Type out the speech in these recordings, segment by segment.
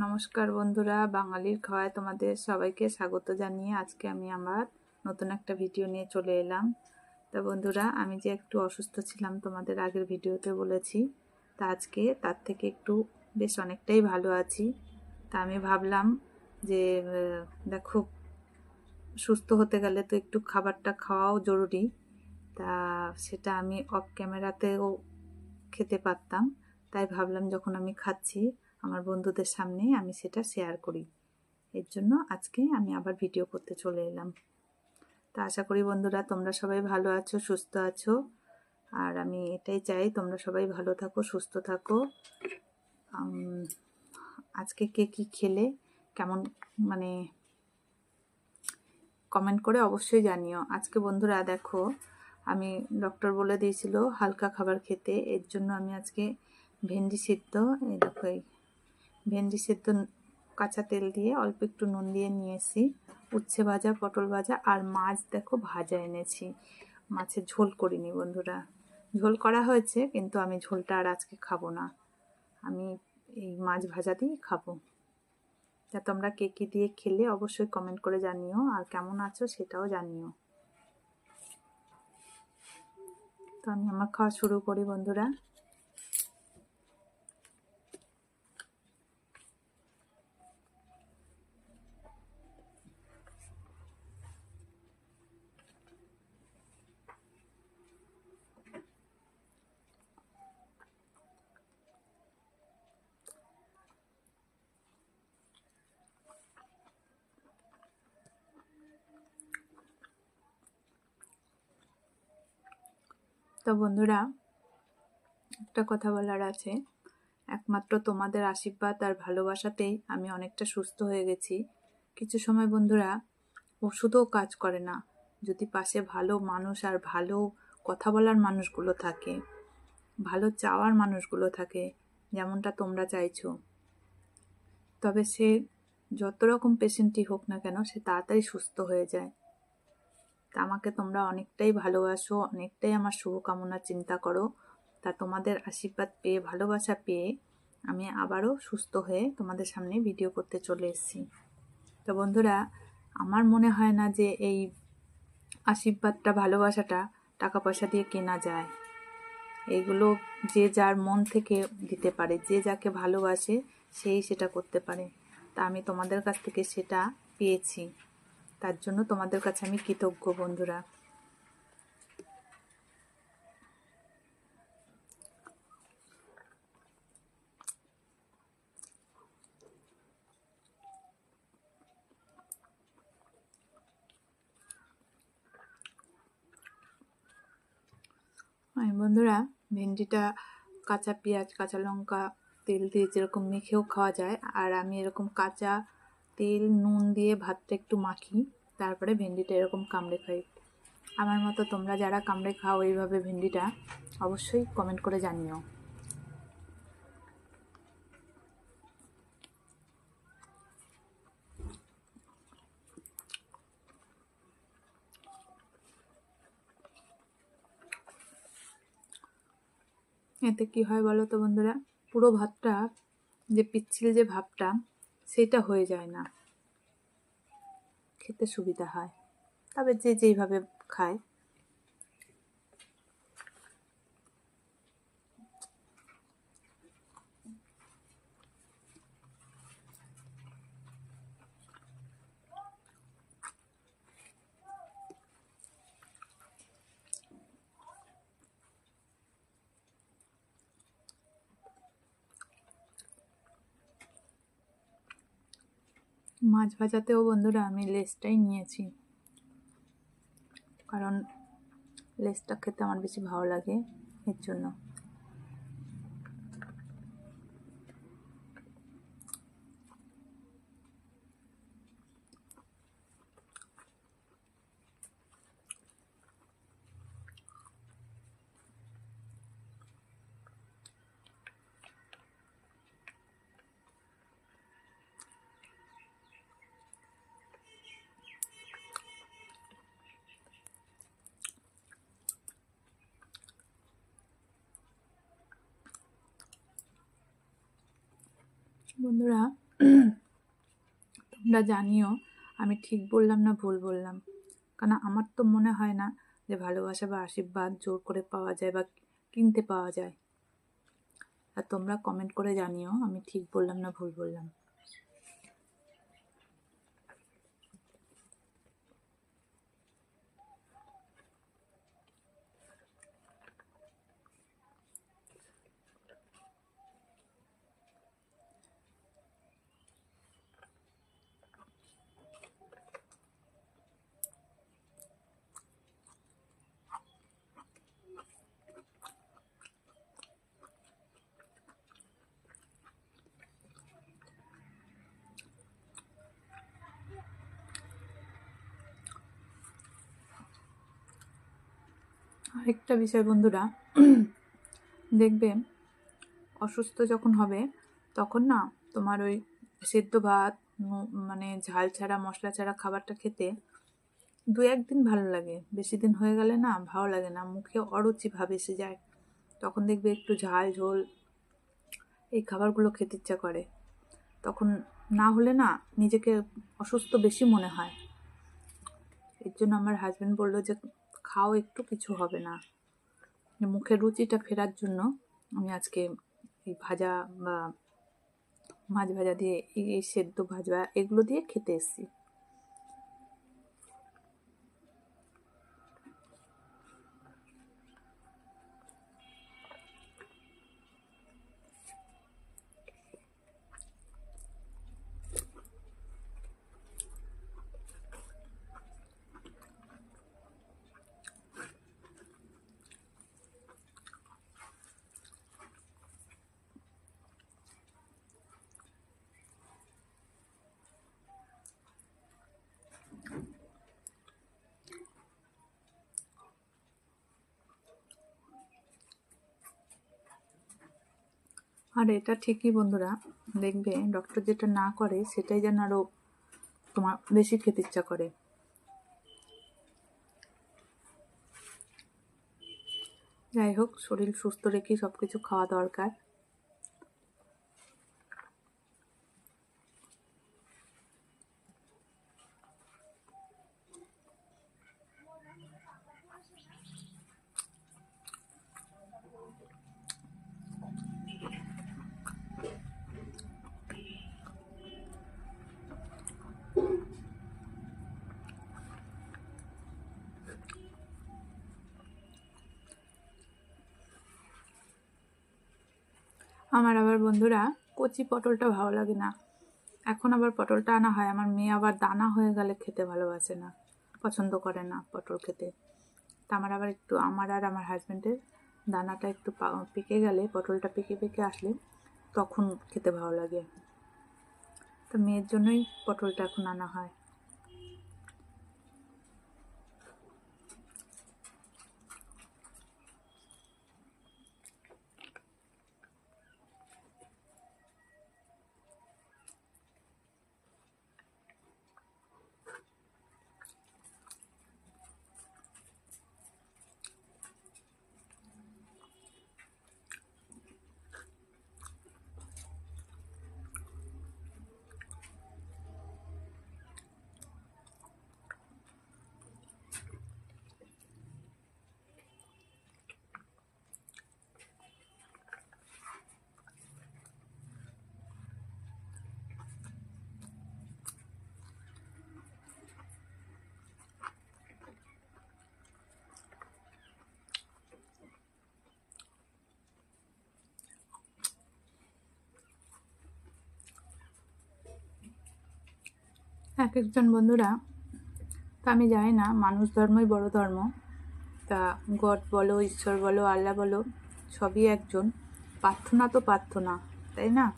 নমস্কার বন্ধুরা, বাঙালির খাওয়ায় তোমাদের সবাইকে স্বাগত জানিয়ে আজকে আমি আমার নতুন একটা ভিডিও নিয়ে চলে এলাম। তা বন্ধুরা, আমি যে একটু অসুস্থ ছিলাম তোমাদের আগের ভিডিওতে বলেছি, তা আজকে তার থেকে একটু বেশ অনেকটাই ভালো আছি। তা আমি ভাবলাম যে দেখো, সুস্থ হতে গেলে তো একটু খাবারটা খাওয়াও জরুরি। তা সেটা আমি অফ ক্যামেরাতেও খেতে পারতাম, তাই ভাবলাম যখন আমি খাচ্ছি আমার বন্ধুদের সামনে আমি সেটা শেয়ার করি। এর জন্য আজকে আমি আবার ভিডিও করতে চলে এলাম। তা আশা করি বন্ধুরা, তোমরা সবাই ভালো আছো, সুস্থ আছো। আর আমি এটাই চাই, তোমরা সবাই ভালো থাকো, সুস্থ থাকো। আজকে কে কী খেলে, কেমন মানে কমেন্ট করে অবশ্যই জানিও। আজকে বন্ধুরা দেখো, আমি ডক্টর বলে দিয়েছিল হালকা খাবার খেতে, এর জন্য আমি আজকে ভেন্ডি সিদ্ধ, এই দেখো ভেন্ডি সেদ্ধ কাঁচা তেল দিয়ে অল্প একটু নুন দিয়ে নিয়ে এসি উচ্ছে ভাজা, পটল ভাজা আর মাছ দেখো ভাজা এনেছি। মাছের ঝোল করিনি বন্ধুরা। ঝোল করা হয়েছে কিন্তু আমি ঝোলটা আর আজকে খাব না। আমি এই মাছ ভাজা দিয়েই খাব। তা তোমরা কে কী দিয়ে খেলে অবশ্যই কমেন্ট করে জানিও। আর কেমন আছো সেটাও জানিও। তো আমি আমার খাওয়া শুরু করি বন্ধুরা। তো বন্ধুরা, একটা কথা বলার আছে। একমাত্র তোমাদের আশীর্বাদ আর ভালোবাসাতেই আমি অনেকটা সুস্থ হয়ে গেছি। কিছু সময় বন্ধুরা, ওষুধও কাজ করে না। যদি পাশে ভালো মানুষ আর ভালো কথা বলার মানুষগুলো থাকে, ভালো চাওয়ার মানুষগুলো থাকে, যেমনটা তোমরা চাইছো, তবে সে যত রকম পেশেন্টই হোক না কেন, সে তাড়াতাড়ি সুস্থ হয়ে যায়। আমাকে তোমরা অনেকটাই ভালোবাসো, অনেকটাই আমার শুভকামনা চিন্তা করো। তা তোমাদের আশীর্বাদ পেয়ে, ভালোবাসা পেয়ে আমি আবারও সুস্থ হয়ে তোমাদের সামনে ভিডিও করতে চলে এসেছি। তো বন্ধুরা, আমার মনে হয় না যে এই আশীর্বাদটা, ভালোবাসাটা টাকা পয়সা দিয়ে কেনা যায়। এইগুলো যে যার মন থেকে দিতে পারে, যে যাকে ভালোবাসে, সেই সেটা করতে পারে। তা আমি তোমাদের কাছ থেকে সেটা পেয়েছি। তার জন্য তোমাদের কাছে আমি কৃতজ্ঞ, বন্ধুরা। বন্ধুরা, ভেন্ডিটা কাঁচা পেঁয়াজ, কাঁচা লঙ্কা, তেল দিয়ে যেরকম মেখেও খাওয়া যায়, আর আমি এরকম কাঁচা তেল, নুন দিয়ে ভাতটা একটু মাখি, তারপরে ভেন্ডিটা এরকম কামড়ে খাই। আমার মতো তোমরা যারা কামড়ে খাও এইভাবে ভেন্ডিটা, অবশ্যই কমেন্ট করে জানিও। এতে কি হয় বলো তো বন্ধুরা? পুরো ভাতটা, যে পিচ্ছিল যে ভাবটা সেটা হয়ে যায় না। খেতে সুবিধা হয়। তবে যে যেইভাবে খায়। মাছ ভাজাতেও বন্ধুরা আমি লেসটাই নিয়েছি। কারণ লেসটা খেতে আমার বেশি ভালো লাগে এর জন্য। বন্ধুরা, তোমরা জানিও, আমি ঠিক বললাম না ভুল বললাম। কারণ আমার তো মনে হয় না যে ভালোবাসা বা আশীর্বাদ জোর করে পাওয়া যায় বা কিনতে পাওয়া যায়। আর তোমরা কমেন্ট করে জানিও, আমি ঠিক বললাম না ভুল বললাম। আরেকটা বিষয় বন্ধুরা, দেখবে অসুস্থ যখন হবে, তখন না তোমার ওই সেদ্ধ ভাত মানে ঝাল ছাড়া, মশলা ছাড়া খাবারটা খেতে দু একদিন ভালো লাগে। বেশি দিন হয়ে গেলে না ভালো লাগে না, মুখে অরুচি ভাব এসে যায়। তখন দেখবে একটু ঝাল ঝোল এই খাবারগুলো খেতে ইচ্ছা করে। তখন না হলে না নিজেকে অসুস্থ বেশি মনে হয়। এর জন্য আমার হাজব্যান্ড বলল যে খাও একটু, কিছু হবে না। মুখের রুচিটা ফেরার জন্য আমি আজকে এই ভাজা বা মাছ ভাজা দিয়ে, এই সেদ্ধ ভাজা, এগুলো দিয়ে খেতে এসেছি। আর এটা ঠিকই বন্ধুরা, দেখবে ডক্টর যেটা না করে সেটাই যেন আরও তোমার বেশি খেতে ইচ্ছা করে। যাই হোক, শরীর সুস্থ রেখেই সব কিছু খাওয়া দরকার। আমার আবার বন্ধুরা, কচি পটলটা ভালো লাগে না। এখন আবার পটলটা আনা হয়। আমার মেয়ে আবার দানা হয়ে গেলে খেতে ভালোবাসে না। পছন্দ করে না পটল খেতে। তা আমার আবার একটু, আমার আর আমার হাজব্যান্ডের দানাটা একটু পেকে গেলে, পটলটা পেকে পেকে আসলে তখন খেতে ভালো লাগে। তো মেয়ের জন্যই পটলটা এখন আনা হয়। এক একজন বন্ধুরা, তা আমি জানি না, মানুষ ধর্মই বড় ধর্ম। তা গড বলো, ঈশ্বর বলো, আল্লাহ বলো, সবই একজন। প্রার্থনা তো প্রার্থনা, তাই না?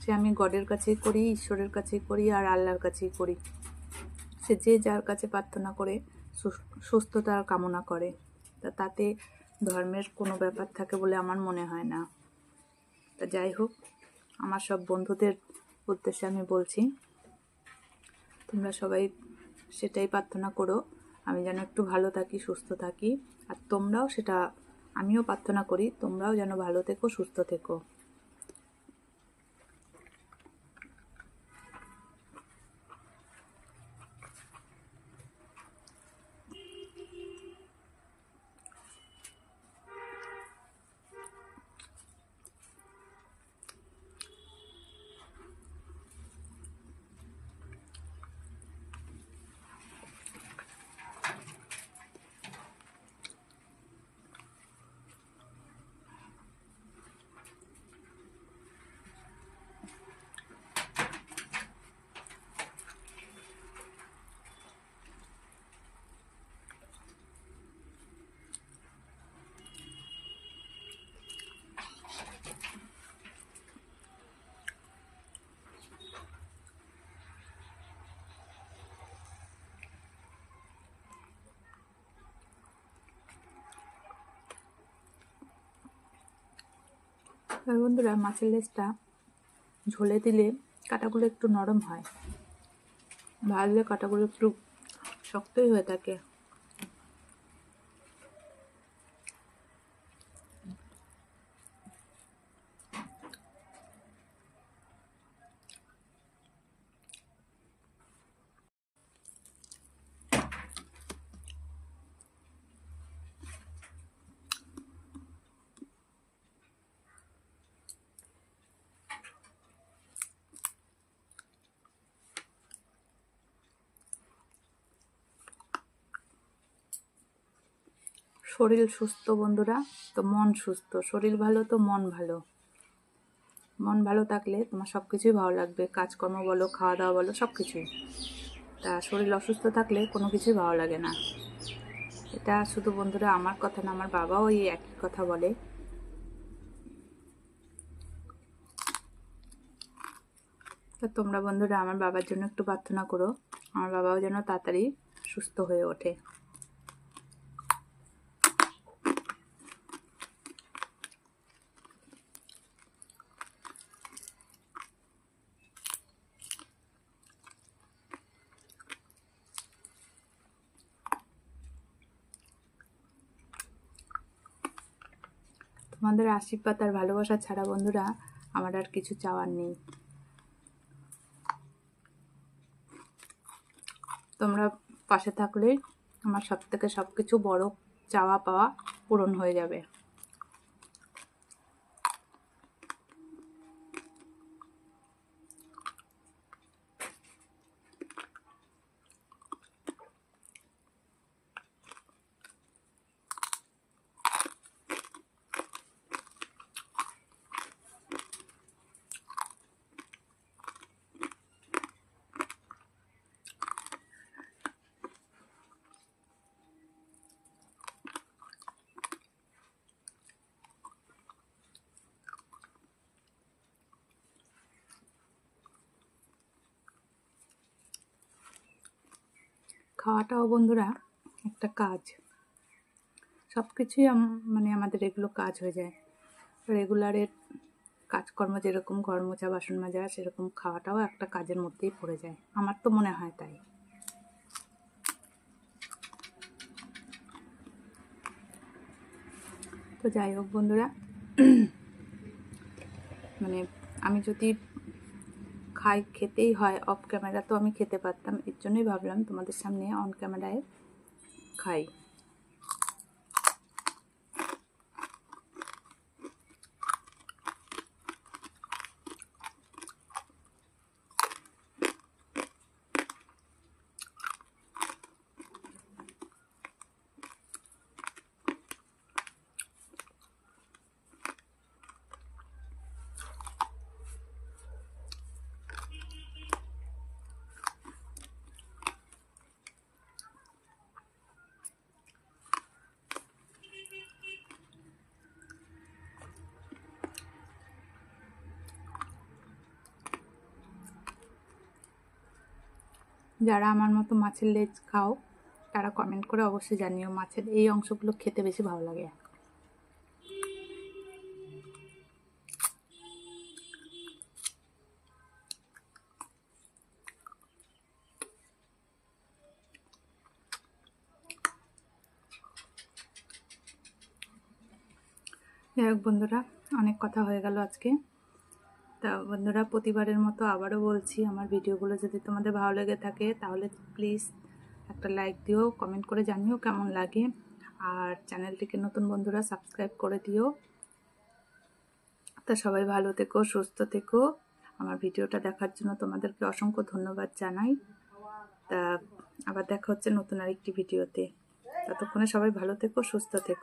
সে আমি গডের কাছেই করি, ঈশ্বরের কাছেই করি আর আল্লাহর কাছেই করি। সে যে যার কাছে প্রার্থনা করে, সুস- সুস্থতার কামনা করে। তা তাতে ধর্মের কোনো ব্যাপার থাকে বলে আমার মনে হয় না। তা যাই হোক, আমার সব বন্ধুদের উদ্দেশ্যে আমি বলছি সবাই সেটাই প্রার্থনা করো। আমি যেন একটু ভালো থাকি, সুস্থ থাকি। আর তোমরাও সেটা, আমিও প্রার্থনা করি, তোমরাও যেন ভালো থেকো, সুস্থ থেকো। আর বন্ধুরা, মাছের লেজটা ঝোলে দিলে কাটাগুলো একটু নরম হয়। ভাজলে কাটাগুলো একটু শক্তই হয়ে থাকে। শরীর সুস্থ বন্ধুরা, তো মন সুস্থ। শরীর ভালো তো মন ভালো। মন ভালো থাকলে তোমার সব কিছুই ভালো লাগবে। কাজকর্ম বলো খাওয়া দাওয়া বলো সব কিছুই তা শরীর অসুস্থ থাকলে কোনো কিছুই ভালো লাগে না। এটা শুধু বন্ধুরা আমার কথা না, আমার বাবাও এই একই কথা বলে। তো তোমরা বন্ধুরা আমার বাবার জন্য একটু প্রার্থনা করো। আমার বাবাও যেন তাড়াতাড়ি সুস্থ হয়ে ওঠে। তোমাদের আশীর্বাদ আর ভালোবাসা ছাড়া, বন্ধুরা, আমার আর কিছু চাওয়ার নেই। তোমরা পাশে থাকলে আমার সব থেকে সব কিছু বড় চাওয়া পাওয়া পূরণ হয়ে যাবে। খাওয়াটাও বন্ধুরা একটা কাজ। সব কিছুই মানে আমাদের এগুলো কাজ হয়ে যায়। রেগুলারের কাজকর্ম যেরকম ঘর মোছা বাসন মাজা, সেরকম খাওয়াটাও একটা কাজের মধ্যেই পড়ে যায়। আমার তো মনে হয় তাই। তো যাই হোক বন্ধুরা মানে আমি যদি খাই খেতেই হয় অফ ক্যামেরা তো আমি খেতে পারতাম। এর জন্যই ভাবলাম তোমাদের সামনে অন ক্যামেরায় খাই। যারা আমার মতো মাছের লেজ খাও, তারা কমেন্ট করে অবশ্যই জানিও মাছের এই অংশগুলো খেতে বেশি ভালো লাগে যাই হোক বন্ধুরা, অনেক কথা হয়ে গেল আজকে। তা বন্ধুরা প্রতিবারের মতো আবারও বলছি, আমার ভিডিওগুলো যদি তোমাদের ভালো লেগে থাকে তাহলে প্লিজ একটা লাইক দিও কমেন্ট করে জানিও কেমন লাগে। আর চ্যানেলটিকে নতুন বন্ধুরা সাবস্ক্রাইব করে দিও। তা সবাই ভালো থেকো, সুস্থ থেকো। আমার ভিডিওটা দেখার জন্য তোমাদেরকে অসংখ্য ধন্যবাদ জানাই। তা আবার দেখা হচ্ছে নতুন আরেকটি ভিডিওতে। ততক্ষণে সবাই ভালো থেকো, সুস্থ থেকো।